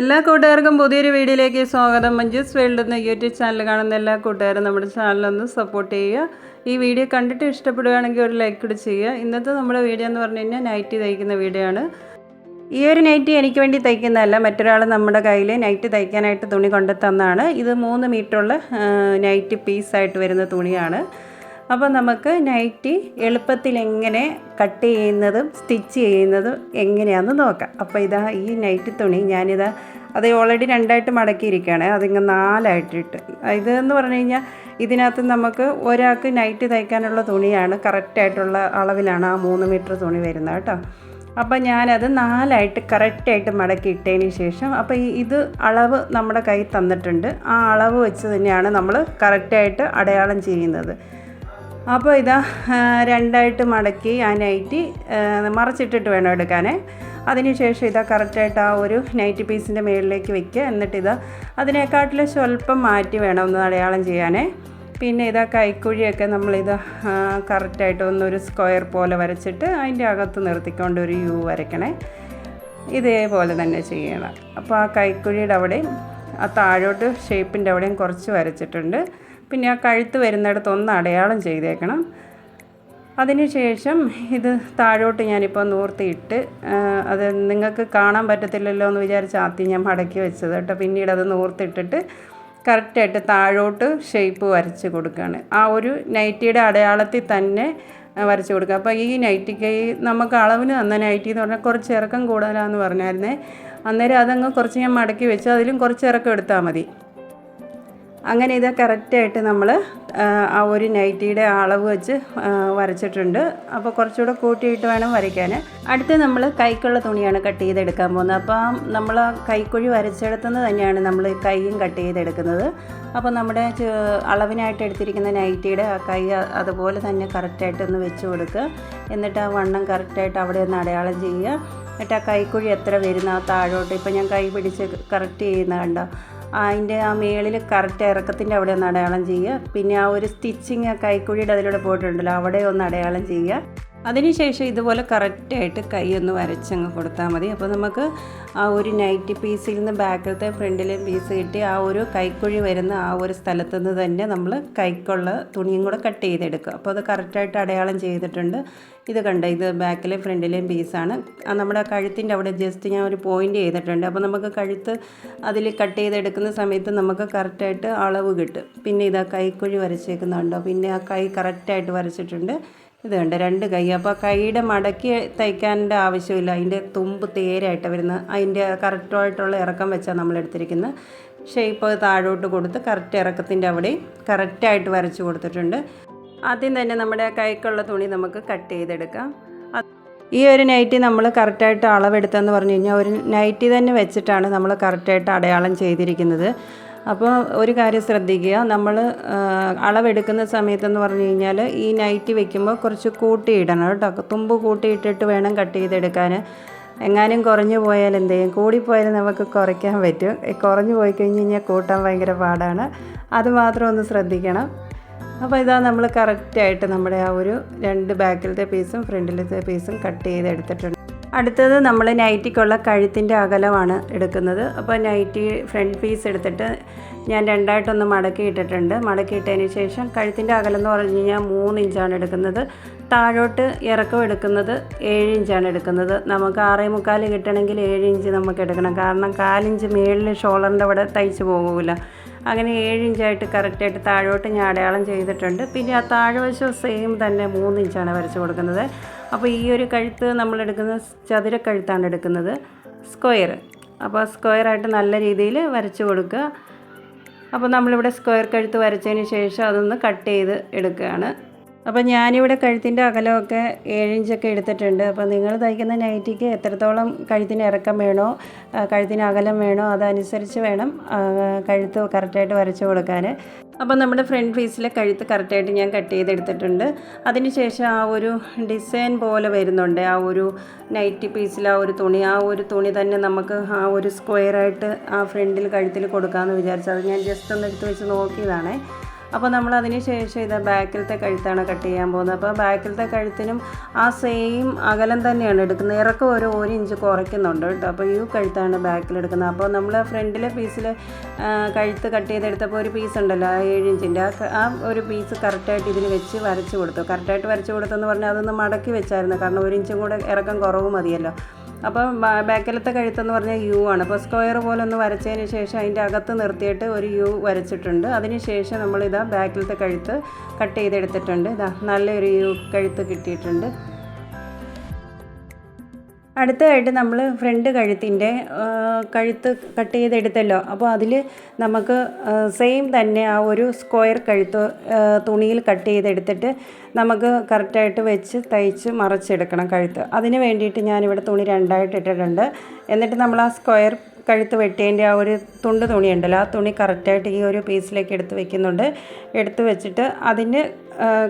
എല്ലാ കൂട്ടുകാർക്കും പുതിയൊരു വീഡിയോയിലേക്ക് സ്വാഗതം. മഞ്ജുസ് വേൾഡ് എന്ന യൂട്യൂബ് ചാനൽ കാണുന്ന എല്ലാ കൂട്ടുകാരും നമ്മുടെ ചാനലൊന്ന് സപ്പോർട്ട് ചെയ്യുക. ഈ വീഡിയോ കണ്ടിട്ട് ഇഷ്ടപ്പെടുകയാണെങ്കിൽ ഒരു ലൈക്ക് കൂടി ചെയ്യുക. ഇന്നത്തെ നമ്മുടെ വീഡിയോ എന്ന് പറഞ്ഞു കഴിഞ്ഞാൽ നൈറ്റി തയ്ക്കുന്ന വീഡിയോ ആണ്. ഈ ഒരു നൈറ്റി എനിക്ക് വേണ്ടി തയ്ക്കുന്നതല്ല മറ്റൊരാൾ നമ്മുടെ കയ്യിൽ നൈറ്റ് തയ്ക്കാനായിട്ട് തുണി കൊണ്ടു തന്നാണ് ഇത് മൂന്ന് മീറ്ററുള്ള നൈറ്റ് പീസായിട്ട് വരുന്ന തുണിയാണ്. അപ്പോൾ നമുക്ക് നൈറ്റി എളുപ്പത്തിൽ എങ്ങനെ കട്ട് ചെയ്യുന്നതും സ്റ്റിച്ച് ചെയ്യുന്നതും എങ്ങനെയാണെന്ന് നോക്കാം. അപ്പോൾ ഇതാ ഈ നൈറ്റി തുണി ഞാനിതാ അത് ഓൾറെഡി രണ്ടായിട്ട് മടക്കിയിരിക്കുകയാണ്. അതിങ്ങ് നാലായിട്ടിട്ട് ഇതെന്ന് പറഞ്ഞു കഴിഞ്ഞാൽ ഇതിനകത്ത് നമുക്ക് ഒരാൾക്ക് നൈറ്റ് തയ്ക്കാനുള്ള തുണിയാണ് കറക്റ്റായിട്ടുള്ള അളവിലാണ് ആ മൂന്ന് മീറ്റർ തുണി വരുന്നത് കേട്ടോ. അപ്പോൾ ഞാനത് നാലായിട്ട് കറക്റ്റായിട്ട് മടക്കി ഇട്ടതിന് ശേഷം അപ്പോൾ ഈ ഇത് അളവ് നമ്മുടെ കയ്യിൽ തന്നിട്ടുണ്ട്. ആ അളവ് വെച്ച് തന്നെയാണ് നമ്മൾ കറക്റ്റായിട്ട് അടയാളം ചെയ്യുന്നത്. അപ്പോൾ ഇതാ രണ്ടായിട്ട് മടക്കി ആ നൈറ്റി മറച്ചിട്ടിട്ട് വേണം എടുക്കാൻ അതിനുശേഷം ഇതാ കറക്റ്റായിട്ട് ആ ഒരു നൈറ്റി പീസിന്റെ മുകളിലേക്ക് വെക്കുക. എന്നിട്ട് ഇതാ അതിനെക്കാട്ടിലും സ്വല്പം മാറ്റി വേണം ഒന്ന് അടയാളം ചെയ്യാനേ. പിന്നെ ഇതാ കൈക്കുഴിയൊക്കെ നമ്മളിത് കറക്റ്റായിട്ട് ഒന്നൊരു സ്ക്വയർ പോലെ വരച്ചിട്ട് അതിന്റെ അകത്ത് നിർത്തിക്കൊണ്ട് ഒരു യു വരയ്ക്കണേ. ഇതേപോലെ തന്നെ ചെയ്യണം. അപ്പോൾ ആ കൈക്കുഴിയുടെ അവിടെയും ആ താഴോട്ട് ഷേപ്പിന്റെ അവിടെയും കുറച്ച് വരച്ചിട്ടുണ്ട്. പിന്നെ ആ കഴുത്ത് വരുന്നിടത്ത് ഒന്ന് അടയാളം ചെയ്തേക്കണം. അതിനുശേഷം ഇത് താഴോട്ട് ഞാനിപ്പോൾ നൂർത്തിയിട്ട് അത് നിങ്ങൾക്ക് കാണാൻ പറ്റത്തില്ലല്ലോ എന്ന് വിചാരിച്ച് ആദ്യം ഞാൻ മടക്കി വെച്ചത് കേട്ടോ. പിന്നീട് അത് നൂർത്തിട്ടിട്ട് കറക്റ്റായിട്ട് താഴോട്ട് ഷേപ്പ് വരച്ച് കൊടുക്കുകയാണ് ആ ഒരു നൈറ്റിയുടെ അടയാളത്തിൽ തന്നെ വരച്ച് കൊടുക്കുക അപ്പോൾ ഈ നൈറ്റിക്ക് നമുക്ക് അളവിന് തന്ന നൈറ്റി എന്ന് പറഞ്ഞാൽ കുറച്ച് ഇറക്കം കൂടുതലാണെന്ന് പറഞ്ഞായിരുന്നേ. അന്നേരം അതങ്ങ് കുറച്ച് ഞാൻ മടക്കി വെച്ചു. അതിലും കുറച്ച് ഇറക്കം എടുത്താൽ മതി. അങ്ങനെ ഇത് കറക്റ്റായിട്ട് നമ്മൾ ആ ഒരു നൈറ്റിയുടെ അളവ് വെച്ച് വരച്ചിട്ടുണ്ട്. അപ്പോൾ കുറച്ചുകൂടെ കൂട്ടിയിട്ട് വേണം വരയ്ക്കാൻ അടുത്ത് നമ്മൾ കൈക്കുള്ള തുണിയാണ് കട്ട് ചെയ്തെടുക്കാൻ പോകുന്നത്. അപ്പോൾ നമ്മൾ ആ കൈക്കുഴി വരച്ചെടുത്തുനിന്ന് തന്നെയാണ് നമ്മൾ കൈയും കട്ട് ചെയ്തെടുക്കുന്നത്. അപ്പോൾ നമ്മുടെ അളവിനായിട്ട് എടുത്തിരിക്കുന്ന നൈറ്റിയുടെ ആ കൈ അതുപോലെ തന്നെ കറക്റ്റായിട്ടൊന്ന് വെച്ച് കൊടുക്കുക എന്നിട്ട് ആ വണ്ണം കറക്റ്റായിട്ട് അവിടെ ഒന്ന് അടയാളം ചെയ്യുക. എന്നിട്ട് ആ കൈക്കുഴി എത്ര വരുന്ന താഴോട്ട്. ഇപ്പോൾ ഞാൻ കൈ പിടിച്ച് കറക്റ്റ് ചെയ്യുന്ന കണ്ടോ? അതിന്റെ ആ മേളിൽ കറക്റ്റ് ഇറക്കത്തിന്റെ അവിടെ ഒന്ന് അടയാളം ചെയ്യുക. പിന്നെ ആ ഒരു സ്റ്റിച്ചിങ് കൈക്കുഴിയുടെ അതിലൂടെ പോയിട്ടുണ്ടല്ലോ അവിടെ ഒന്ന് അടയാളം ചെയ്യുക. അതിനുശേഷം ഇതുപോലെ കറക്റ്റായിട്ട് കൈ ഒന്ന് വരച്ചങ്ങ് കൊടുത്താൽ മതി. അപ്പോൾ നമുക്ക് ആ ഒരു നൈറ്റ് പീസിൽ നിന്ന് ബാക്കിലത്തെ ഫ്രണ്ടിലെ പീസ് കിട്ടി. ആ ഒരു കൈക്കുഴി വരുന്ന ആ ഒരു സ്ഥലത്തു നിന്ന് തന്നെ നമ്മൾ കൈക്കുള്ള തുണിയും കൂടെ കട്ട് ചെയ്തെടുക്കുക. അപ്പോൾ അത് കറക്റ്റായിട്ട് അടയാളം ചെയ്തിട്ടുണ്ട്. ഇത് കണ്ട? ഇത് ബാക്കിലെ ഫ്രണ്ടിലെയും പീസാണ്. നമ്മുടെ കഴുത്തിന്റെ അവിടെ ജസ്റ്റ് ഞാൻ ഒരു പോയിന്റ് ചെയ്തിട്ടുണ്ട്. അപ്പോൾ നമുക്ക് കഴുത്ത് അതിൽ കട്ട് ചെയ്തെടുക്കുന്ന സമയത്ത് നമുക്ക് കറക്റ്റായിട്ട് അളവ് കിട്ടും. പിന്നെ ഇതാ കൈക്കുഴി വരച്ചേക്കുന്നുണ്ടോ. പിന്നെ ആ കൈ കറക്റ്റായിട്ട് വരച്ചിട്ടുണ്ട്. ഇത് കണ്ട്? രണ്ട് കൈ. അപ്പോൾ കൈയുടെ മടക്കി തയ്ക്കാന്റെ ആവശ്യമില്ല. അതിന്റെ തുമ്പ് തേരായിട്ട് വരുന്ന അതിന്റെ കറക്റ്റായിട്ടുള്ള ഇറക്കം വെച്ചാൽ നമ്മൾ എടുത്തിരിക്കുന്നത്. ഷേപ്പ് താഴോട്ട് കൊടുത്ത് കറക്റ്റ് ഇറക്കത്തിന്റെ അവിടെയും കറക്റ്റായിട്ട് വരച്ച് കൊടുത്തിട്ടുണ്ട്. ആദ്യം തന്നെ നമ്മുടെ കൈക്കുള്ള തുണി നമുക്ക് കട്ട് ചെയ്തെടുക്കാം. ഈ ഒരു നൈറ്റി നമ്മൾ കറക്റ്റായിട്ട് അളവെടുത്തെന്ന് പറഞ്ഞു കഴിഞ്ഞാൽ ഒരു നൈറ്റി തന്നെ വെച്ചിട്ടാണ് നമ്മൾ കറക്റ്റായിട്ട് അടയാളം ചെയ്തിരിക്കുന്നത്. അപ്പോൾ ഒരു കാര്യം ശ്രദ്ധിക്കുക. നമ്മൾ അളവെടുക്കുന്ന സമയത്തെന്ന് പറഞ്ഞു കഴിഞ്ഞാൽ ഈ നൈറ്റി വെക്കുമ്പോൾ കുറച്ച് കൂട്ടിയിടണം കേട്ടോ. തുമ്പ് കൂട്ടിയിട്ടിട്ട് വേണം കട്ട് ചെയ്തെടുക്കാൻ എങ്ങാനും കുറഞ്ഞു പോയാൽ എന്ത് ചെയ്യും കൂടിപ്പോയാൽ നമുക്ക് കുറയ്ക്കാൻ പറ്റും. കുറഞ്ഞു പോയി കഴിഞ്ഞ് കഴിഞ്ഞാൽ കൂട്ടാൻ ഭയങ്കര പാടാണ്. അത് മാത്രം ഒന്ന് ശ്രദ്ധിക്കണം. അപ്പോൾ ഇതാ നമ്മൾ കറക്റ്റായിട്ട് നമ്മുടെ ആ ഒരു രണ്ട് ബാക്കിലത്തെ പീസും ഫ്രണ്ടിലത്തെ പീസും കട്ട് ചെയ്തെടുത്തിട്ടുണ്ട്. അടുത്തത് നമ്മൾ നൈറ്റിക്കുള്ള കഴുത്തിന്റെ അകലമാണ് എടുക്കുന്നത്. അപ്പോൾ നൈറ്റി ഫ്രണ്ട് പീസ് എടുത്തിട്ട് ഞാൻ രണ്ടായിട്ടൊന്ന് മടക്കി ഇട്ടിട്ടുണ്ട്. മടക്കി ഇട്ടതിന് ശേഷം കഴുത്തിന്റെ അകലം എന്ന് പറഞ്ഞു കഴിഞ്ഞാൽ മൂന്ന് ഇഞ്ചാണ് എടുക്കുന്നത്. താഴോട്ട് ഇറക്കം എടുക്കുന്നത് ഏഴ് ഇഞ്ചാണ് എടുക്കുന്നത്. നമുക്ക് ആറേ മുക്കാൽ കിട്ടണമെങ്കിൽ ഏഴ് ഇഞ്ച് നമുക്ക് എടുക്കണം. കാരണം കാലിഞ്ച് മേളിൽ ഷോളറിന്റെ അവിടെ തയ്ച്ച് പോകില്ല അങ്ങനെ ഏഴ് ഇഞ്ചായിട്ട് കറക്റ്റായിട്ട് താഴോട്ട് ഞാൻ അടയാളം ചെയ്തിട്ടുണ്ട്. പിന്നെ ആ താഴ്വശം സെയിം തന്നെ മൂന്ന് ഇഞ്ചാണ് വരച്ച് കൊടുക്കുന്നത്. അപ്പോൾ ഈ ഒരു കഴുത്ത് നമ്മൾ എടുക്കുന്ന ചതുര കഴുത്താണ് എടുക്കുന്നത്. സ്ക്വയർ അപ്പോൾ സ്ക്വയറായിട്ട് നല്ല രീതിയിൽ വരച്ച് കൊടുക്കുക. അപ്പോൾ നമ്മളിവിടെ സ്ക്വയർ കഴുത്ത് വരച്ചതിന് ശേഷം അതൊന്ന് കട്ട് ചെയ്ത് എടുക്കുകയാണ്. അപ്പോൾ ഞാനിവിടെ കഴുത്തിന്റെ അകലമൊക്കെ ഏഴിഞ്ചൊക്കെ എടുത്തിട്ടുണ്ട്. അപ്പോൾ നിങ്ങൾ തയ്ക്കുന്ന നൈറ്റിക്ക് എത്രത്തോളം കഴുത്തിന് ഇറക്കം വേണോ കഴുത്തിന് അകലം വേണോ അതനുസരിച്ച് വേണം കഴുത്ത് കറക്റ്റായിട്ട് വരച്ച് കൊടുക്കാൻ അപ്പോൾ നമ്മുടെ ഫ്രണ്ട് പീസിലെ കഴുത്ത് കറക്റ്റായിട്ട് ഞാൻ കട്ട് ചെയ്തെടുത്തിട്ടുണ്ട്. അതിനുശേഷം ആ ഒരു ഡിസൈൻ പോലെ വരുന്നുണ്ട്. ആ ഒരു നൈറ്റി പീസിൽ ആ ഒരു തുണി ആ ഒരു തുണി തന്നെ നമുക്ക് ആ ഒരു സ്ക്വയറായിട്ട് ആ ഫ്രണ്ടിൽ കഴുത്തിൽ കൊടുക്കാമെന്ന് വിചാരിച്ചു. അത് ഞാൻ ജസ്റ്റ് ഒന്ന് എടുത്ത് വെച്ച് നോക്കിയതാണേ. അപ്പോൾ നമ്മൾ അതിന് ശേഷം ഇത് ബാക്കിലത്തെ കഴുത്താണ് കട്ട് ചെയ്യാൻ പോകുന്നത്. അപ്പോൾ ബാക്കിലത്തെ കഴുത്തിനും ആ സെയിം അകലം തന്നെയാണ് എടുക്കുന്നത്. ഇറക്കം ഒരു ഒരു ഇഞ്ച് കുറയ്ക്കുന്നുണ്ട് കേട്ടോ. അപ്പോൾ ഈ കഴുത്താണ് ബാക്കിലെടുക്കുന്നത്. അപ്പോൾ നമ്മൾ ഫ്രണ്ടിലെ പീസിൽ കഴുത്ത് കട്ട് ചെയ്തെടുത്തപ്പോൾ ഒരു പീസ് ഉണ്ടല്ലോ ആ ഏഴ് ഇഞ്ചിന്റെ ആ ആ ഒരു പീസ് കറക്റ്റായിട്ട് ഇതിന് വെച്ച് വരച്ച് കൊടുത്തു. കറക്റ്റായിട്ട് വരച്ച് കൊടുത്തെന്ന് പറഞ്ഞാൽ അതൊന്ന് മടക്കി വെച്ചായിരുന്നു. കാരണം ഒരു ഇഞ്ചും കൂടെ ഇറക്കം കുറവ് മതിയല്ലോ. അപ്പോൾ ബാക്കിലത്തെ കഴുത്തെന്ന് പറഞ്ഞാൽ യു ആണ്. അപ്പോൾ സ്ക്വയർ പോലെ ഒന്ന് വരച്ചതിന് ശേഷം അതിന്റെ അകത്ത് നിർത്തിയിട്ട് ഒരു യു വരച്ചിട്ടുണ്ട്. അതിന് ശേഷം നമ്മളിതാ ബാക്കിലത്തെ കഴുത്ത് കട്ട് ചെയ്തെടുത്തിട്ടുണ്ട്. ഇതാ നല്ലൊരു യു കഴുത്ത് കിട്ടിയിട്ടുണ്ട്. അടുത്തതായിട്ട് നമ്മൾ ഫ്രണ്ട് കഴുത്തിന്റെ കഴുത്ത് കട്ട് ചെയ്തെടുത്തല്ലോ. അപ്പോൾ അതിൽ നമുക്ക് സെയിം തന്നെ ആ ഒരു സ്ക്വയർ കഴുത്ത് തുണിയിൽ കട്ട് ചെയ്തെടുത്തിട്ട് നമുക്ക് കറക്റ്റായിട്ട് വെച്ച് തയ്ച്ച് മറച്ചെടുക്കണം കഴുത്ത്. അതിന് വേണ്ടിയിട്ട് ഞാനിവിടെ തുണി രണ്ടായിട്ട് ഇട്ടിട്ടുണ്ട്. എന്നിട്ട് നമ്മൾ ആ സ്ക്വയർ കഴുത്ത് വെട്ടിയതിന്റെ ആ ഒരു തുണ്ട് തുണി ഉണ്ടല്ലോ ആ തുണി കറക്റ്റായിട്ട് ഈ ഒരു പീസിലേക്ക് എടുത്ത് വെക്കുന്നുണ്ട്. എടുത്ത് വെച്ചിട്ട് അതിന്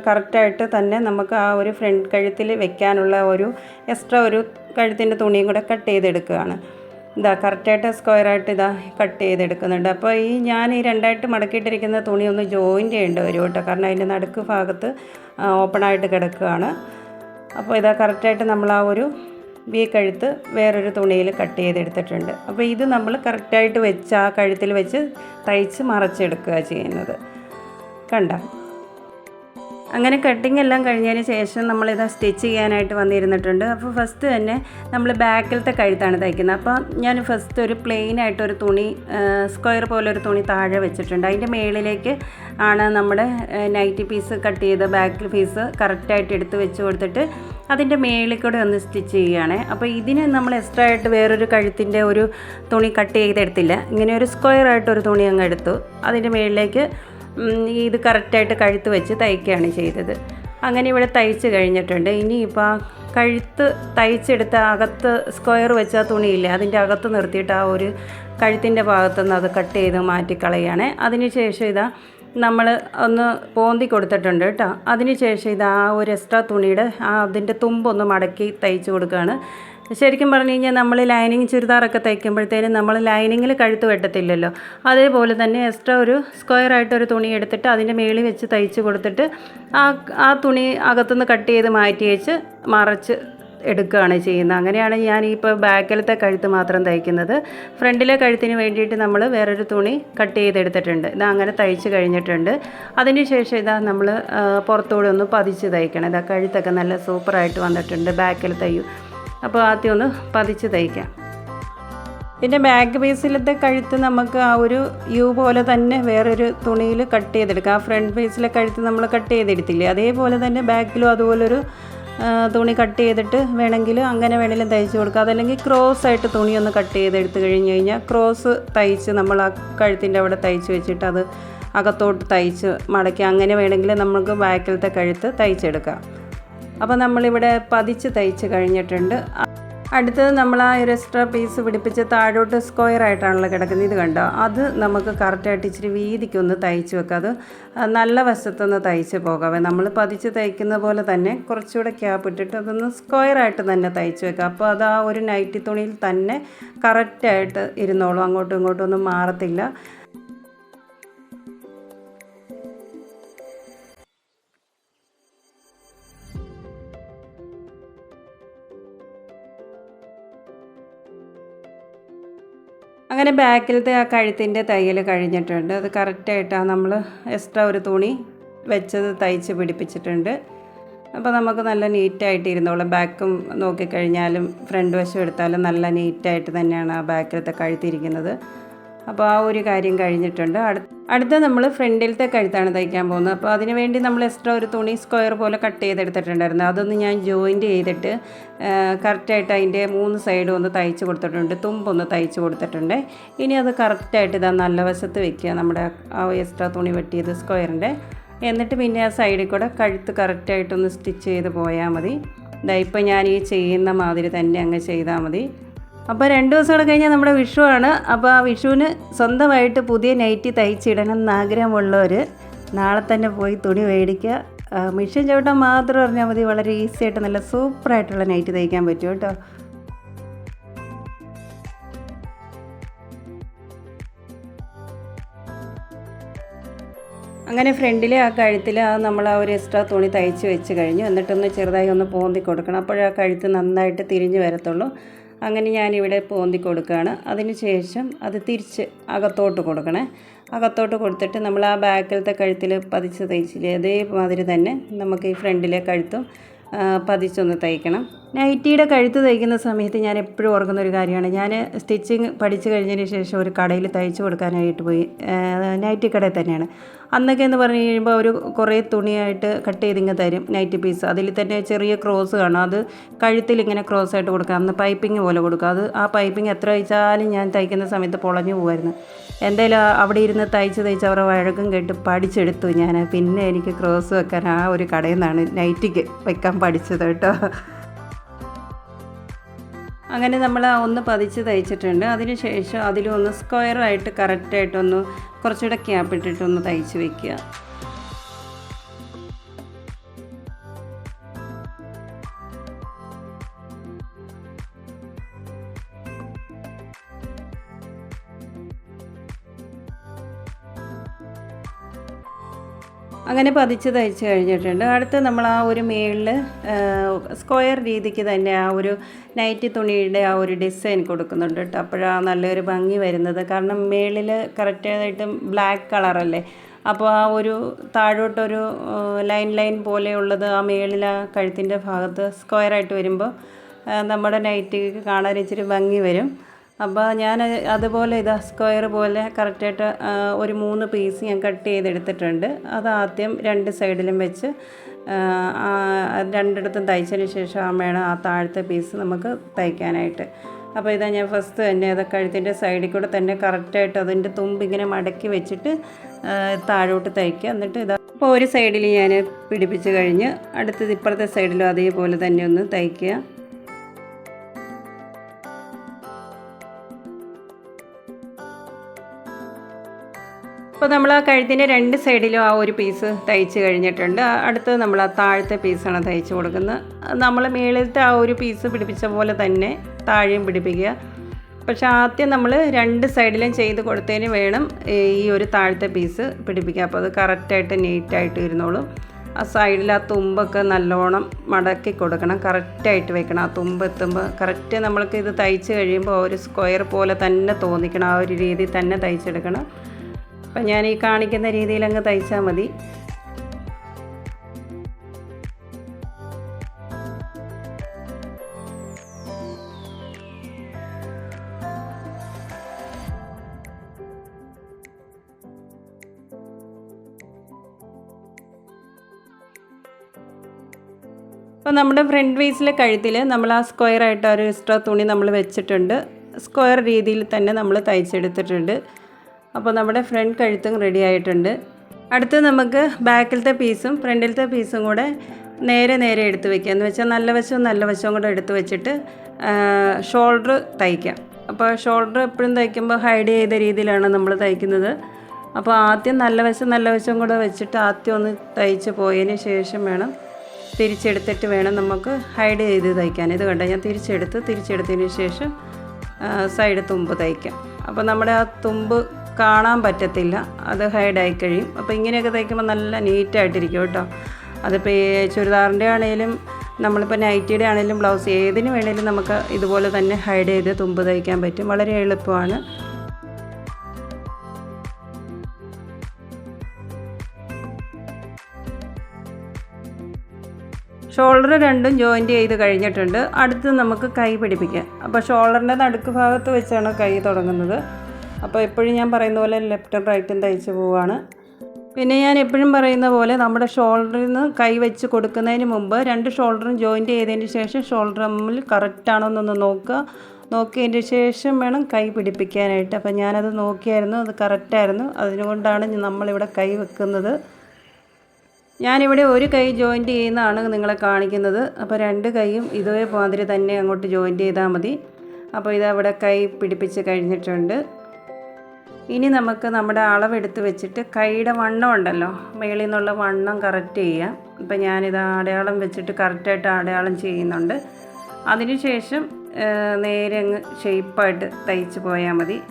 കറക്റ്റായിട്ട് തന്നെ നമുക്ക് ആ ഒരു ഫ്രണ്ട് കഴുത്തിൽ വെക്കാനുള്ള ഒരു എക്സ്ട്രാ ഒരു കഴുത്തിന്റെ തുണിയും കൂടെ കട്ട് ചെയ്തെടുക്കുകയാണ്. ഇതാ കറക്റ്റായിട്ട് സ്ക്വയറായിട്ട് ഇതാ കട്ട് ചെയ്തെടുക്കുന്നുണ്ട്. അപ്പോൾ ഈ ഞാൻ ഈ രണ്ടായിട്ട് മടക്കിയിട്ടിരിക്കുന്ന തുണി ഒന്ന് ജോയിന്റ് ചെയ്യേണ്ടി വരും കേട്ടോ. കാരണം അതിന്റെ നടുക്ക് ഭാഗത്ത് ഓപ്പണായിട്ട് കിടക്കുകയാണ്. അപ്പോൾ ഇതാ കറക്റ്റായിട്ട് നമ്മൾ ആ ഒരു വി കഴുത്ത് വേറൊരു തുണിയിൽ കട്ട് ചെയ്തെടുത്തിട്ടുണ്ട്. അപ്പോൾ ഇത് നമ്മൾ കറക്റ്റായിട്ട് വെച്ച് ആ കഴുത്തിൽ വെച്ച് തയ്ച്ച് മറച്ചെടുക്കുക ചെയ്യുന്നത്. കണ്ട? അങ്ങനെ കട്ടിങ് എല്ലാം കഴിഞ്ഞതിന് ശേഷം നമ്മളിത് സ്റ്റിച്ച് ചെയ്യാനായിട്ട് വന്നിരുന്നിട്ടുണ്ട്. അപ്പോൾ ഫസ്റ്റ് തന്നെ നമ്മൾ ബാക്കിലത്തെ കഴുത്താണ് തയ്ക്കുന്നത്. അപ്പോൾ ഞാൻ ഫസ്റ്റ് ഒരു പ്ലെയിൻ ആയിട്ട് ഒരു തുണി സ്ക്വയർ പോലെ ഒരു തുണി താഴെ വെച്ചിട്ടുണ്ട്. അതിന്റെ മേളിലേക്ക് ആണ് നമ്മുടെ നൈറ്റി പീസ് കട്ട് ചെയ്ത ബാക്കിൽ പീസ് കറക്റ്റായിട്ട് എടുത്ത് വെച്ച് കൊടുത്തിട്ട് അതിന്റെ മേളിൽ കൂടെ ഒന്ന് സ്റ്റിച്ച് ചെയ്യുകയാണ്. അപ്പോൾ ഇതിന് നമ്മൾ എക്സ്ട്രാ ആയിട്ട് വേറൊരു കഴുത്തിന്റെ ഒരു തുണി കട്ട് ചെയ്തെടുത്തില്ല. ഇങ്ങനെ ഒരു സ്ക്വയർ ആയിട്ടൊരു തുണി അങ്ങ് എടുത്തു. അതിന്റെ മേളിലേക്ക് ഇത് കറക്റ്റായിട്ട് കഴുത്ത് വെച്ച് തയ്ക്കുകയാണ് ചെയ്തത്. അങ്ങനെ ഇവിടെ തയ്ച്ച് കഴിഞ്ഞിട്ടുണ്ട്. ഇനിയിപ്പോൾ ആ കഴുത്ത് തയ്ച്ചെടുത്ത അകത്ത് സ്ക്വയർ വെച്ച തുണിയില്ല അതിന്റെ അകത്ത് നിർത്തിയിട്ട് ആ ഒരു കഴുത്തിന്റെ ഭാഗത്തുനിന്ന് അത് കട്ട് ചെയ്ത് മാറ്റിക്കളയാണ്. അതിന് ശേഷം ഇതാ നമ്മൾ ഒന്ന് പോന്തി കൊടുത്തിട്ടുണ്ട് കേട്ടോ. അതിന് ശേഷം ഇത് ആ ഒരു എക്സ്ട്രാ തുണിയുടെ ആ അതിന്റെ തുമ്പൊന്ന് മടക്കി തയ്ച്ചു കൊടുക്കുകയാണ്. ശരിക്കും പറഞ്ഞു കഴിഞ്ഞാൽ നമ്മൾ ലൈനിങ് ചുരിദാറൊക്കെ തയ്ക്കുമ്പോഴത്തേനും നമ്മൾ ലൈനിങ്ങിൽ കഴുത്ത് വെട്ടത്തില്ലല്ലോ. അതേപോലെ തന്നെ എക്സ്ട്രാ ഒരു സ്ക്വയർ ആയിട്ടൊരു തുണി എടുത്തിട്ട് അതിന്റെ മേളിൽ വെച്ച് തയ്ച്ച് കൊടുത്തിട്ട് ആ ആ തുണി അകത്തുനിന്ന് കട്ട് ചെയ്ത് മാറ്റി വെച്ച് മറച്ച് എടുക്കുകയാണ് ചെയ്യുന്നത്. അങ്ങനെയാണ് ഞാൻ ഇപ്പോൾ ബാക്കിലത്തെ കഴുത്ത് മാത്രം തയ്ക്കുന്നത്. ഫ്രണ്ടിലെ കഴുത്തിന് വേണ്ടിയിട്ട് നമ്മൾ വേറൊരു തുണി കട്ട് ചെയ്തെടുത്തിട്ടുണ്ട്. ഇത് അങ്ങനെ തയ്ച്ച് കഴിഞ്ഞിട്ടുണ്ട്. അതിന് ശേഷം ഇതാ നമ്മൾ പുറത്തൂടെ ഒന്ന് പതിച്ച് തയ്ക്കണം. ഇതാ കഴുത്തൊക്കെ നല്ല സൂപ്പറായിട്ട് വന്നിട്ടുണ്ട്. ബാക്കിൽ തയ്യും അപ്പോൾ ആദ്യം ഒന്ന് പതിച്ച് തയ്ക്കാം. പിന്നെ ബാക്ക് പീസിലത്തെ കഴുത്ത് നമുക്ക് ആ ഒരു യു പോലെ തന്നെ വേറൊരു തുണിയിൽ കട്ട് ചെയ്തെടുക്കാം. ആ ഫ്രണ്ട് പീസിലെ കഴുത്ത് നമ്മൾ കട്ട് ചെയ്തെടുത്തില്ലേ? അതേപോലെ തന്നെ ബാക്കിലും അതുപോലൊരു തുണി കട്ട് ചെയ്തിട്ട് വേണമെങ്കിൽ അങ്ങനെ വേണമെങ്കിലും തയ്ച്ച് കൊടുക്കാം. അതല്ലെങ്കിൽ ക്രോസ് ആയിട്ട് തുണി ഒന്ന് കട്ട് ചെയ്തെടുത്ത് കഴിഞ്ഞ് കഴിഞ്ഞാൽ ക്രോസ് തയ്ച്ച് നമ്മൾ ആ കഴുത്തിന്റെ അവിടെ തയ്ച്ച് വെച്ചിട്ട് അത് അകത്തോട്ട് തയ്ച്ച് മടക്കി അങ്ങനെ വേണമെങ്കിൽ നമുക്ക് ബാക്കിലത്തെ കഴുത്ത് തയ്ച്ചെടുക്കാം. അപ്പോൾ നമ്മളിവിടെ പതിച്ച് തയ്ച്ച് കഴിഞ്ഞിട്ടുണ്ട്. അടുത്തത് നമ്മൾ ആ ഒരു എക്സ്ട്രാ പീസ് പിടിപ്പിച്ച് താഴോട്ട് സ്ക്വയർ ആയിട്ടാണല്ലോ കിടക്കുന്നത്. ഇത് കണ്ടോ? അത് നമുക്ക് കറക്റ്റായിട്ട് ഇച്ചിരി വീതിക്കൊന്ന് തയ്ച്ച് വെക്കാം. അത് നല്ല വശത്തൊന്ന് തയ്ച്ച് പോകാവേ. നമ്മൾ പതിച്ച് തയ്ക്കുന്ന പോലെ തന്നെ കുറച്ചുകൂടെ ക്യാപ്പ് ഇട്ടിട്ട് അതൊന്ന് സ്ക്വയർ ആയിട്ട് തന്നെ തയ്ച്ച് വെക്കാം. അപ്പോൾ അത് ആ ഒരു നൈറ്റി തുണിയിൽ തന്നെ കറക്റ്റായിട്ട് ഇരുന്നോളും. അങ്ങോട്ടും ഇങ്ങോട്ടും ഒന്നും മാറത്തില്ല. അങ്ങനെ ബാക്കിലത്തെ ആ കഴുത്തിന്റെ തയ്യൽ കഴിഞ്ഞിട്ടുണ്ട്. അത് കറക്റ്റായിട്ടാണ് നമ്മൾ എക്സ്ട്രാ ഒരു തുണി വെച്ചത് തയ്ച്ച് പിടിപ്പിച്ചിട്ടുണ്ട്. അപ്പോൾ നമുക്ക് നല്ല നീറ്റായിട്ട് ഇരുന്നോളും. ബാക്കും നോക്കിക്കഴിഞ്ഞാലും ഫ്രണ്ട് വശം എടുത്താലും നല്ല നീറ്റായിട്ട് തന്നെയാണ് ആ ബാക്കിലത്തെ കഴുത്തിരിക്കുന്നത്. അപ്പോൾ ആ ഒരു കാര്യം കഴിഞ്ഞിട്ടുണ്ട്. അടുത്ത നമ്മൾ ഫ്രണ്ടിലത്തെ കഴുത്താണ് തയ്ക്കാൻ പോകുന്നത്. അപ്പോൾ അതിന് വേണ്ടി നമ്മൾ എക്സ്ട്രാ ഒരു തുണി സ്ക്വയർ പോലെ കട്ട് ചെയ്തെടുത്തിട്ടുണ്ടായിരുന്നു. അതൊന്ന് ഞാൻ ജോയിന്റ് ചെയ്തിട്ട് കറക്റ്റായിട്ട് അതിന്റെ മൂന്ന് സൈഡും ഒന്ന് തയ്ച്ച് കൊടുത്തിട്ടുണ്ട്. തുമ്പൊന്ന് തയ്ച്ച് കൊടുത്തിട്ടുണ്ട്. ഇനി അത് കറക്റ്റായിട്ട് ഇതാ നല്ല വശത്ത് വെക്കുക. നമ്മുടെ ആ എക്സ്ട്രാ തുണി വെട്ടിയത് സ്ക്വയറിന്റെ. എന്നിട്ട് പിന്നെ ആ സൈഡിൽ കൂടെ കഴുത്ത് കറക്റ്റായിട്ടൊന്ന് സ്റ്റിച്ച് ചെയ്ത് പോയാൽ മതി. ഇതാ ഇപ്പം ഞാൻ ഈ ചെയ്യുന്ന മാതിരി തന്നെ അങ്ങ് ചെയ്താൽ മതി. അപ്പോൾ രണ്ട് ദിവസം കൂടെ കഴിഞ്ഞാൽ നമ്മുടെ വിഷുവാണ് അപ്പോൾ ആ വിഷുവിന് സ്വന്തമായിട്ട് പുതിയ നൈറ്റി തയ്ച്ചിടണം എന്ന് ആഗ്രഹമുള്ളവർ നാളെ തന്നെ പോയി തുണി മേടിക്കുക. മിഷൻ ചവിട്ടാൻ മാത്രം പറഞ്ഞാൽ മതി. വളരെ ഈസി ആയിട്ട് നല്ല സൂപ്പറായിട്ടുള്ള നൈറ്റി തയ്ക്കാൻ പറ്റും കേട്ടോ. അങ്ങനെ ഫ്രണ്ടിലെ ആ കഴുത്തിൽ ആ നമ്മൾ ആ ഒരു എക്സ്ട്രാ തുണി തയ്ച്ച് വെച്ച് കഴിഞ്ഞു. എന്നിട്ടൊന്ന് ചെറുതായി ഒന്ന് പോന്തി കൊടുക്കണം. അപ്പോഴേ ആ കഴുത്ത് നന്നായിട്ട് തിരിഞ്ഞ് വരത്തുള്ളൂ. അങ്ങനെ ഞാനിവിടെ പോന്തി കൊടുക്കുകയാണ്. അതിന് ശേഷം അത് തിരിച്ച് അകത്തോട്ട് കൊടുക്കണേ. അകത്തോട്ട് കൊടുത്തിട്ട് നമ്മൾ ആ ബാക്കിലത്തെ കഴുത്തിൽ പതിച്ച് തയ്ച്ചില്ലേ അതേമാതിരി തന്നെ നമുക്ക് ഈ ഫ്രണ്ടിലെ കഴുത്തും പതിച്ചൊന്ന് തയ്ക്കണം നൈറ്റിയുടെ കഴുത്ത് തയ്ക്കുന്ന സമയത്ത് ഞാൻ എപ്പോഴും ഓർക്കുന്ന ഒരു കാര്യമാണ്. ഞാൻ സ്റ്റിച്ചിങ് പഠിച്ചു കഴിഞ്ഞതിന് ശേഷം ഒരു കടയിൽ തയ്ച്ചു കൊടുക്കാനായിട്ട് പോയി. നൈറ്റി കടയിൽ തന്നെയാണ്. അന്നൊക്കെ എന്ന് പറഞ്ഞു കഴിയുമ്പോൾ അവർ കുറേ തുണിയായിട്ട് കട്ട് ചെയ്തിങ്ങ് തരും നൈറ്റി പീസ്. അതിൽ തന്നെ ചെറിയ ക്രോസ് കാണും. അത് കഴുത്തിൽ ഇങ്ങനെ ക്രോസ് ആയിട്ട് കൊടുക്കാം. അന്ന് പൈപ്പിംഗ് പോലെ കൊടുക്കുക അത് ആ പൈപ്പിംഗ് എത്ര തയ്ച്ചാലും ഞാൻ തയ്ക്കുന്ന സമയത്ത് പൊളഞ്ഞു പോകുമായിരുന്നു എന്തായാലും അവിടെ ഇരുന്ന് തയ്ച്ച് തയ്ച്ച് അവരുടെ വഴക്കും കേട്ട് പഠിച്ചെടുത്തു ഞാൻ. പിന്നെ എനിക്ക് ക്രോസ് വെക്കാൻ ആ ഒരു കടയിൽ നിന്നാണ് നൈറ്റിക്ക് വെക്കാൻ പഠിച്ചത് കേട്ടോ. അങ്ങനെ നമ്മൾ ഒന്ന് പതിച്ച് തയ്ച്ചിട്ടുണ്ട്. അതിനുശേഷം അതിലൊന്ന് സ്ക്വയറായിട്ട് കറക്റ്റായിട്ടൊന്ന് കുറച്ചുകൂടെ ക്യാപ്പ് ഇട്ടിട്ടൊന്ന് തയ്ച്ച് വെക്കുക. അങ്ങനെ പതിച്ച് തയ്ച്ച് കഴിഞ്ഞിട്ടുണ്ട്. അടുത്ത് നമ്മൾ ആ ഒരു മേളിൽ സ്ക്വയർ രീതിക്ക് തന്നെ ആ ഒരു നൈറ്റി തുണിയുടെ ആ ഒരു ഡിസൈൻ കൊടുക്കുന്നുണ്ട് കേട്ടോ. അപ്പോഴാ നല്ലൊരു ഭംഗി വരുന്നത്. കാരണം മേളിൽ കറക്റ്റായിട്ടും ബ്ലാക്ക് കളറല്ലേ അപ്പോൾ ആ ഒരു താഴോട്ടൊരു ലൈൻ ലൈൻ പോലെയുള്ളത് ആ മേളിൽ ആ കഴുത്തിന്റെ ഭാഗത്ത് സ്ക്വയറായിട്ട് വരുമ്പോൾ നമ്മുടെ നൈറ്റിക്ക് കാണാൻ ഇച്ചിരി ഭംഗി വരും. അപ്പോൾ ഞാൻ അതുപോലെ ഇതാ സ്ക്വയർ പോലെ കറക്റ്റായിട്ട് ഒരു മൂന്ന് പീസ് ഞാൻ കട്ട് ചെയ്തെടുത്തിട്ടുണ്ട്. അത് ആദ്യം രണ്ട് സൈഡിലും വെച്ച് രണ്ടിടത്തും തയ്ച്ചതിന് ശേഷം വേണം ആ താഴത്തെ പീസ് നമുക്ക് തയ്ക്കാനായിട്ട്. അപ്പോൾ ഇതാ ഞാൻ ഫസ്റ്റ് തന്നെ അത് കഴുത്തിന്റെ സൈഡിൽ കൂടെ തന്നെ കറക്റ്റായിട്ട് അതിന്റെ തുമ്പ് ഇങ്ങനെ മടക്കി വെച്ചിട്ട് താഴോട്ട് തയ്ക്കുക. എന്നിട്ട് ഇതാ അപ്പോൾ ഒരു സൈഡിൽ ഞാൻ പിടിപ്പിച്ച് കഴിഞ്ഞ് അടുത്തത് ഇപ്പുറത്തെ സൈഡിലും അതേപോലെ തന്നെ ഒന്ന് തയ്ക്കുക. അപ്പോൾ നമ്മൾ ആ കഴുത്തിന്റെ രണ്ട് സൈഡിലും ആ ഒരു പീസ് തയ്ച്ച് കഴിഞ്ഞിട്ടുണ്ട്. അടുത്ത് നമ്മൾ ആ താഴത്തെ പീസാണ് തയ്ച്ച് കൊടുക്കുന്നത്. നമ്മൾ മേളിലത്തെ ആ ഒരു പീസ് പിടിപ്പിച്ച പോലെ തന്നെ താഴെയും പിടിപ്പിക്കുക. പക്ഷേ ആദ്യം നമ്മൾ രണ്ട് സൈഡിലും ചെയ്ത് കൊടുത്തതിന് വേണം ഈ ഒരു താഴത്തെ പീസ് പിടിപ്പിക്കുക അപ്പോൾ അത് കറക്റ്റായിട്ട് നീറ്റായിട്ട് ഇരുന്നോളും. ആ സൈഡിൽ ആ തുമ്പൊക്കെ നല്ലോണം മടക്കി കൊടുക്കണം. കറക്റ്റായിട്ട് വെക്കണം. ആ തുമ്പ് എത്തുമ്പോൾ കറക്റ്റ് നമ്മൾക്ക് ഇത് തയ്ച്ച് കഴിയുമ്പോൾ ഒരു സ്ക്വയർ പോലെ തന്നെ തോന്നിക്കണം. ആ ഒരു രീതിയിൽ തന്നെ തയ്ച്ചെടുക്കണം. അപ്പം ഞാൻ ഈ കാണിക്കുന്ന രീതിയിൽ അങ്ങ് തയ്ച്ചാൽ മതി. അപ്പോൾ നമ്മുടെ ഫ്രണ്ട് വേസിലെ കഴുത്തിൽ നമ്മൾ ആ സ്ക്വയർ ആയിട്ട് ഒരു എക്സ്ട്രാ തുണി നമ്മൾ വെച്ചിട്ടുണ്ട്. സ്ക്വയർ രീതിയിൽ തന്നെ നമ്മൾ തയ്ച്ചെടുത്തിട്ടുണ്ട്. അപ്പോൾ നമ്മുടെ ഫ്രണ്ട് കഴുത്തും റെഡി ആയിട്ടുണ്ട്. അടുത്ത് നമുക്ക് ബാക്കിലത്തെ പീസും ഫ്രണ്ടിലത്തെ പീസും കൂടെ നേരെ നേരെ എടുത്ത് വയ്ക്കുക എന്ന് വെച്ചാൽ നല്ല വശവും നല്ല വശവും കൂടെ എടുത്ത് വെച്ചിട്ട് ഷോൾഡർ തയ്ക്കാം. അപ്പോൾ ഷോൾഡർ എപ്പോഴും തയ്ക്കുമ്പോൾ ഹൈഡ് ചെയ്ത രീതിയിലാണ് നമ്മൾ തയ്ക്കുന്നത്. അപ്പോൾ ആദ്യം നല്ല വശം നല്ല വശം കൂടെ വെച്ചിട്ട് ആദ്യം ഒന്ന് തയ്ച്ച് പോയതിന് ശേഷം വേണം തിരിച്ചെടുത്തിട്ട് വേണം നമുക്ക് ഹൈഡ് ചെയ്ത് തയ്ക്കാൻ. ഇത് കണ്ട? ഞാൻ തിരിച്ചെടുത്ത് തിരിച്ചെടുത്തതിന് ശേഷം സൈഡ് തുമ്പ് തയ്ക്കാം. അപ്പോൾ നമ്മുടെ ആ തുമ്പ് കാണാൻ പറ്റത്തില്ല. അത് ഹൈഡായി കഴിയും. അപ്പോൾ ഇങ്ങനെയൊക്കെ തയ്ക്കുമ്പോൾ നല്ല നീറ്റായിട്ടിരിക്കും കേട്ടോ. അതിപ്പോൾ ചുരിദാറിന്റെ ആണെങ്കിലും നമ്മളിപ്പോൾ നൈറ്റിയുടെ ആണെങ്കിലും ബ്ലൗസ് ഏതിന് വേണേലും നമുക്ക് ഇതുപോലെ തന്നെ ഹൈഡ് ചെയ്ത് തുമ്പ് തയ്ക്കാൻ പറ്റും. വളരെ എളുപ്പമാണ്. ഷോൾഡർ രണ്ടും ജോയിന്റ് ചെയ്ത് കഴിഞ്ഞിട്ടുണ്ട്. അടുത്ത് നമുക്ക് കൈ പിടിപ്പിക്കാം. അപ്പോൾ ഷോൾഡറിന്റെ നടുക്ക് ഭാഗത്ത് വെച്ചാണ് കൈ തുടങ്ങുന്നത്. അപ്പോൾ എപ്പോഴും ഞാൻ പറയുന്ന പോലെ ലെഫ്റ്റും റൈറ്റും തയ്ച്ച് പോവാണ്. പിന്നെ ഞാൻ എപ്പോഴും പറയുന്ന പോലെ നമ്മുടെ ഷോൾഡറിൽ നിന്ന് കൈ വെച്ച് കൊടുക്കുന്നതിന് മുമ്പ് രണ്ട് ഷോൾഡറും ജോയിന്റ് ചെയ്തതിന് ശേഷം ഷോൾഡർ തമ്മിൽ കറക്റ്റാണോ എന്നൊന്ന് നോക്കുക. നോക്കിയതിന് ശേഷം വേണം കൈ പിടിപ്പിക്കാനായിട്ട്. അപ്പം ഞാനത് നോക്കിയായിരുന്നു അത് കറക്റ്റായിരുന്നു. അതിനുകൊണ്ടാണ് നമ്മളിവിടെ കൈ വെക്കുന്നത്. ഞാനിവിടെ ഒരു കൈ ജോയിന്റ് ചെയ്യുന്നതാണ് നിങ്ങളെ കാണിക്കുന്നത്. അപ്പോൾ രണ്ട് കൈയും ഇതേ മാതിരി തന്നെ അങ്ങോട്ട് ജോയിന്റ് ചെയ്താൽ മതി. അപ്പോൾ ഇതവിടെ കൈ പിടിപ്പിച്ച് കഴിഞ്ഞിട്ടുണ്ട്. ഇനി നമുക്ക് നമ്മുടെ അളവെടുത്ത് വെച്ചിട്ട് കൈയുടെ വണ്ണം ഉണ്ടല്ലോ. മേളിൽ നിന്നുള്ള വണ്ണം കറക്റ്റ് ചെയ്യാം. ഇപ്പം ഞാനിത് അടയാളം വെച്ചിട്ട് കറക്റ്റായിട്ട് അടയാളം ചെയ്യുന്നുണ്ട്. അതിനുശേഷം നേരെ അങ്ങ് ഷേപ്പായിട്ട് തയ്ച്ച് പോയാൽ മതി.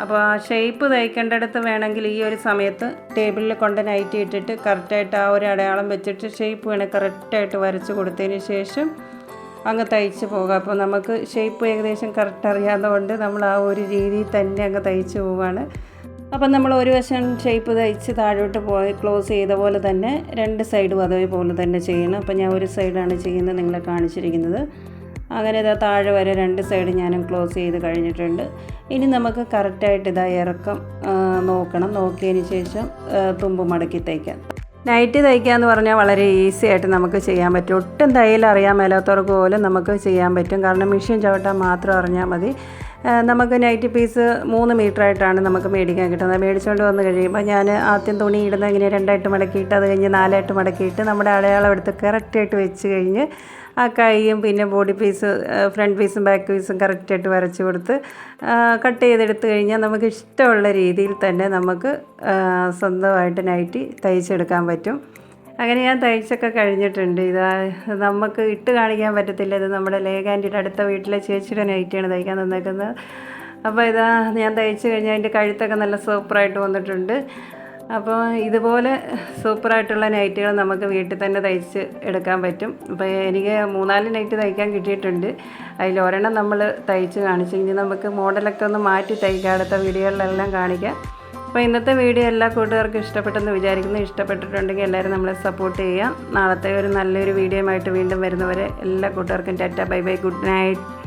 അപ്പോൾ ആ ഷേപ്പ് തയ്ക്കേണ്ടടുത്ത് വേണമെങ്കിൽ ഈ ഒരു സമയത്ത് ടേബിളിൽ കൊണ്ട് നൈറ്റി ഇട്ടിട്ട് കറക്റ്റായിട്ട് ആ ഒരു അടയാളം വെച്ചിട്ട് ഷേപ്പ് വേണേൽ കറക്റ്റായിട്ട് വരച്ച് കൊടുത്തതിന് ശേഷം അങ്ങ് തയ്ച്ച് പോകാം അപ്പോൾ നമുക്ക് ഷേപ്പ് ഏകദേശം കറക്റ്റ് അറിയാവുന്നതുകൊണ്ട് നമ്മൾ ആ ഒരു രീതിയിൽ തന്നെ അങ്ങ് തയ്ച്ച് പോവാണ് അപ്പം നമ്മൾ ഒരു വശം ഷേപ്പ് തയ്ച്ച് താഴോട്ട് പോയി ക്ലോസ് ചെയ്ത പോലെ തന്നെ രണ്ട് സൈഡും അതേപോലെ തന്നെ ചെയ്യണം. അപ്പം ഞാൻ ഒരു സൈഡാണ് ചെയ്യുന്നത് നിങ്ങളെ കാണിച്ചിരിക്കുന്നത്. അങ്ങനെ ഇതാ താഴെ വരെ രണ്ട് സൈഡ് ഞാനും ക്ലോസ് ചെയ്ത് കഴിഞ്ഞിട്ടുണ്ട്. ഇനി നമുക്ക് കറക്റ്റായിട്ട് ഇതാ ഇറക്കം നോക്കണം. നോക്കിയതിന് ശേഷം തുമ്പ് മടക്കി തയ്ക്കാം. നൈറ്റ് തയ്ക്കുക എന്ന് പറഞ്ഞാൽ വളരെ ഈസി ആയിട്ട് നമുക്ക് ചെയ്യാൻ പറ്റും. ഒട്ടും തയ്യൽ അറിയാൻ മേലാത്തവർക്ക് പോലും നമുക്ക് ചെയ്യാൻ പറ്റും. കാരണം മെഷീൻ ചവിട്ടാൻ മാത്രം അറിഞ്ഞാൽ മതി. നമുക്ക് നൈറ്റ് പീസ് മൂന്ന് മീറ്റർ ആയിട്ടാണ് നമുക്ക് മേടിക്കാൻ കിട്ടുന്നത്. മേടിച്ചുകൊണ്ട് വന്ന് കഴിയുമ്പോൾ ഞാൻ ആദ്യം തുണി ഇടുന്ന ഇങ്ങനെ രണ്ടായിട്ട് മടക്കിയിട്ട് അത് കഴിഞ്ഞ് നാലായിട്ട് മടക്കിയിട്ട് നമ്മുടെ അടയാളം എടുത്ത് കറക്റ്റായിട്ട് വെച്ച് കഴിഞ്ഞ് ആ കൈയും പിന്നെ ബോഡി പീസ് ഫ്രണ്ട് പീസും ബാക്ക് പീസും കറക്റ്റായിട്ട് വരച്ച് കൊടുത്ത് കട്ട് ചെയ്തെടുത്ത് കഴിഞ്ഞാൽ നമുക്ക് ഇഷ്ടമുള്ള രീതിയിൽ തന്നെ നമുക്ക് സ്വന്തമായിട്ട് നൈറ്റി തയ്ച്ചെടുക്കാൻ പറ്റും. അങ്ങനെ ഞാൻ തയ്ച്ചൊക്കെ കഴിഞ്ഞിട്ടുണ്ട്. ഇതാ നമുക്ക് ഇട്ട് കാണിക്കാൻ പറ്റത്തില്ല. ഇത് നമ്മുടെ ലേഖാന്റെ അടുത്ത വീട്ടിലെ ചേച്ചിയുടെ നൈറ്റിയാണ് തയ്ക്കാൻ തന്നേക്കുന്നത്. അപ്പോൾ ഇതാ ഞാൻ തയ്ച്ച് കഴിഞ്ഞാൽ അതിന്റെ കഴുത്തൊക്കെ നല്ല സൂപ്പറായിട്ട് വന്നിട്ടുണ്ട്. അപ്പോൾ ഇതുപോലെ സൂപ്പറായിട്ടുള്ള നൈറ്റുകൾ നമുക്ക് വീട്ടിൽ തന്നെ തയ്ച്ച് എടുക്കാൻ പറ്റും. അപ്പോൾ എനിക്ക് മൂന്നാൽ നൈറ്റ് തയ്ക്കാൻ കിട്ടിയിട്ടുണ്ട്. അതിൽ ഒരെണ്ണം നമ്മൾ തയ്ച്ച് കാണിച്ചു. ഇനി നമുക്ക് മോഡലൊക്കെ ഒന്ന് മാറ്റി തയ്ക്കാം. അടുത്ത വീഡിയോകളിലെല്ലാം കാണിക്കാം. അപ്പോൾ ഇന്നത്തെ വീഡിയോ എല്ലാ കൂട്ടുകാർക്കും ഇഷ്ടപ്പെട്ടെന്ന് വിചാരിക്കുന്നു. ഇഷ്ടപ്പെട്ടിട്ടുണ്ടെങ്കിൽ എല്ലാവരും നമ്മളെ സപ്പോർട്ട് ചെയ്യാം നാളത്തെ ഒരു നല്ലൊരു വീഡിയോയുമായിട്ട് വീണ്ടും വരുന്നവരെ എല്ലാ കൂട്ടുകാർക്കും tata. Bye bye. Good night.